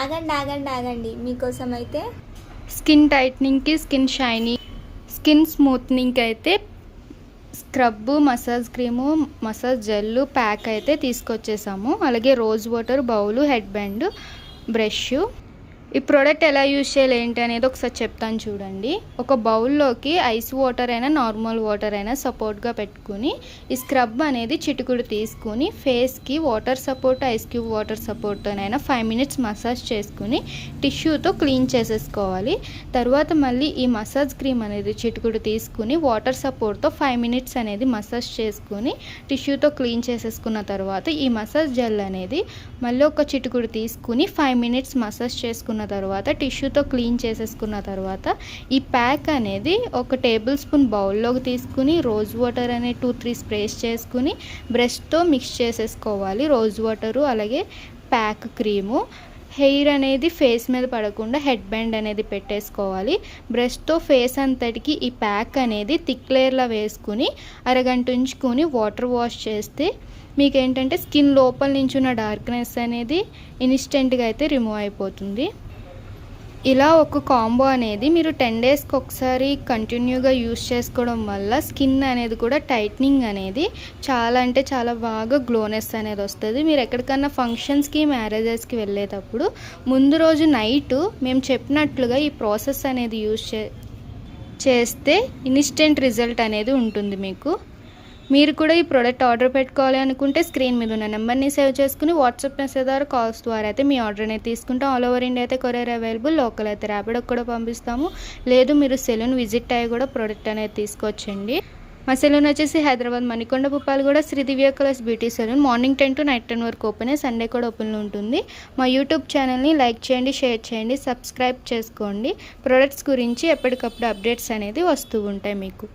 ఆగండి ఆగండి ఆగండి. మీకోసం అయితే స్కిన్ టైట్నింగ్కి స్కిన్ షైనింగ్ స్కిన్ స్మూత్నింగ్కి అయితే scrub massage cream massage gel pack అయితే తీసుకొచ్చేసాము. అలాగే rose water bowl headband brush ఈ ప్రోడక్ట్ ఎలా యూజ్ చేయాలి ఏంటి అనేది ఒకసారి చెప్తాను చూడండి. ఒక బౌల్లోకి ఐస్ వాటర్ అయినా నార్మల్ వాటర్ అయినా సపోర్ట్గా పెట్టుకుని ఈ స్క్రబ్ అనేది చిటుకుడు తీసుకుని ఫేస్కి water support ice cube water సపోర్ట్తోనైనా five minutes massage చేసుకుని టిష్యూతో క్లీన్ చేసేసుకోవాలి. తర్వాత మళ్ళీ ఈ మసాజ్ క్రీమ్ అనేది చిటుకుడు తీసుకుని వాటర్ సపోర్ట్తో ఫైవ్ మినిట్స్ అనేది మసాజ్ చేసుకుని టిష్యూతో క్లీన్ చేసేసుకున్న తర్వాత ఈ మసాజ్ జెల్ అనేది మళ్ళీ ఒక చిటుకుడు తీసుకుని ఫైవ్ మినిట్స్ మసాజ్ చేసుకున్న తర్వాత టిష్యూతో క్లీన్ చేసేసుకున్న తర్వాత ఈ ప్యాక్ అనేది ఒక టేబుల్ స్పూన్ బౌల్లోకి తీసుకుని రోజ్ వాటర్ అనే టూ త్రీ స్ప్రేస్ చేసుకుని బ్రష్తో మిక్స్ చేసేసుకోవాలి. రోజ్ వాటరు అలాగే ప్యాక్ క్రీము. హెయిర్ అనేది ఫేస్ మీద పడకుండా హెడ్ బ్యాండ్ అనేది పెట్టేసుకోవాలి. బ్రష్తో ఫేస్ అంతటికి ఈ ప్యాక్ అనేది థిక్ లేయర్లో వేసుకుని అరగంట ఉంచుకొని వాటర్ వాష్ చేస్తే మీకు ఏంటంటే స్కిన్ లోపల నుంచి ఉన్న డార్క్నెస్ అనేది ఇన్స్టెంట్గా అయితే రిమూవ్ అయిపోతుంది. ఇలా ఒక కాంబో అనేది మీరు టెన్ డేస్కి ఒకసారి కంటిన్యూగా యూస్ చేసుకోవడం వల్ల స్కిన్ అనేది కూడా టైట్నింగ్ అనేది చాలా అంటే చాలా బాగా గ్లోనెస్ అనేది వస్తుంది. మీరు ఎక్కడికన్నా ఫంక్షన్స్కి మ్యారేజెస్కి వెళ్ళేటప్పుడు ముందు రోజు నైట్ మేము చెప్పినట్లుగా ఈ ప్రాసెస్ అనేది యూస్ చే చేస్తే ఇన్స్టెంట్ రిజల్ట్ అనేది ఉంటుంది మీకు. మీరు కూడా ఈ ప్రోడక్ట్ ఆర్డర్ పెట్టుకోవాలి అనుకుంటే స్క్రీన్ మీద ఉన్న నెంబర్ని సేవ్ చేసుకుని వాట్సాప్ మెసేజ్ ద్వారా కాల్స్ ద్వారా అయితే మీ ఆర్డర్ అనేది తీసుకుంటాం. ఆల్ ఓవర్ ఇండియా అయితే కొరియర్ అవైలబుల్ లోకల్ అయితే ర్యాపిడోకి కూడా పంపిస్తాము. లేదు మీరు సెలూన్ విజిట్ అయ్యి కూడా ప్రోడక్ట్ అనేది తీసుకొచ్చండి. మా సెలూన్ వచ్చేసి హైదరాబాద్ మణికొండ పుప్పాలు కూడా Shri Divya colours beauty salon morning ten to night ten వరకు ఓపెన్ సండే కూడా ఓపెన్లో ఉంటుంది. మా యూట్యూబ్ ఛానల్ని లైక్ చేయండి షేర్ చేయండి సబ్స్క్రైబ్ చేసుకోండి. ప్రోడక్ట్స్ గురించి ఎప్పటికప్పుడు అప్డేట్స్ అనేది వస్తూ ఉంటాయి మీకు.